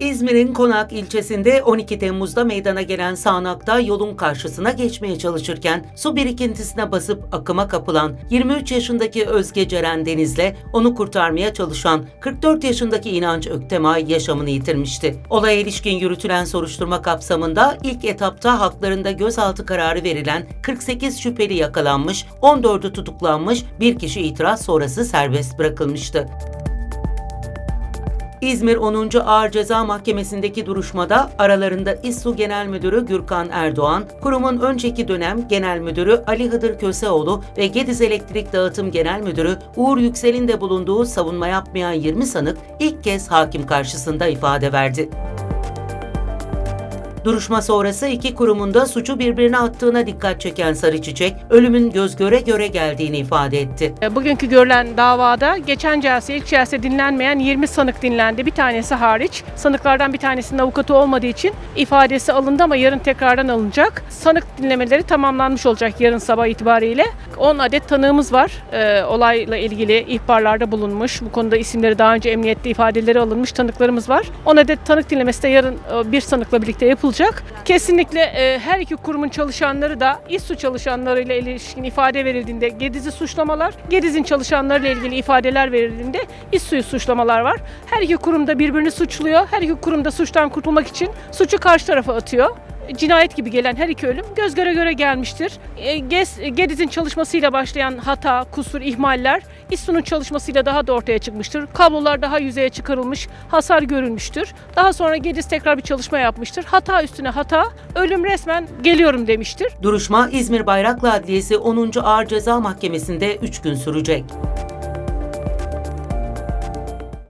İzmir'in Konak ilçesinde 12 Temmuz'da meydana gelen sağanakta yolun karşısına geçmeye çalışırken su birikintisine basıp akıma kapılan 23 yaşındaki Özge Ceren Deniz'le onu kurtarmaya çalışan 44 yaşındaki İnanç Öktemay yaşamını yitirmişti. Olaya ilişkin yürütülen soruşturma kapsamında ilk etapta haklarında gözaltı kararı verilen 48 şüpheli yakalanmış, 14'ü tutuklanmış, bir kişi itiraz sonrası serbest bırakılmıştı. İzmir 10. Ağır Ceza Mahkemesi'ndeki duruşmada aralarında İSSU Genel Müdürü Gürkan Erdoğan, kurumun önceki dönem Genel Müdürü Ali Hıdır Köseoğlu ve Gediz Elektrik Dağıtım Genel Müdürü Uğur Yüksel'in de bulunduğu savunma yapmayan 20 sanık ilk kez hakim karşısında ifade verdi. Duruşma sonrası iki kurumun da suçu birbirine attığına dikkat çeken Sarı Çiçek, ölümün göz göre göre geldiğini ifade etti. E, Bugünkü görülen davada geçen celse, ilk celse dinlenmeyen 20 sanık dinlendi. Bir tanesi hariç. Sanıklardan bir tanesinin avukatı olmadığı için ifadesi alındı ama yarın tekrardan alınacak. Sanık dinlemeleri tamamlanmış olacak yarın sabah itibariyle. 10 adet tanığımız var. E, olayla ilgili ihbarlarda bulunmuş. Bu konuda isimleri daha önce emniyette ifadeleri alınmış tanıklarımız var. 10 adet tanık dinlemesi de yarın e, bir sanıkla birlikte yapılacak. Kesinlikle e, her iki kurumun çalışanları da İSSU çalışanlarıyla ilişkin ifade verildiğinde Gediz'i suçlamalar, Gediz'in çalışanlarıyla ilgili ifadeler verildiğinde İSSU'yu suçlamalar var. Her iki kurum da birbirini suçluyor. Her iki kurum da suçtan kurtulmak için suçu karşı tarafa atıyor cinayet gibi gelen her iki ölüm göz göre göre gelmiştir. E, Gediz'in çalışmasıyla başlayan hata, kusur, ihmaller İSSU'nun çalışmasıyla daha da ortaya çıkmıştır. Kablolar daha yüzeye çıkarılmış, hasar görülmüştür. Daha sonra Gediz tekrar bir çalışma yapmıştır. Hata üstüne hata, ölüm resmen geliyorum demiştir. Duruşma İzmir Bayraklı Adliyesi 10. Ağır Ceza Mahkemesi'nde 3 gün sürecek.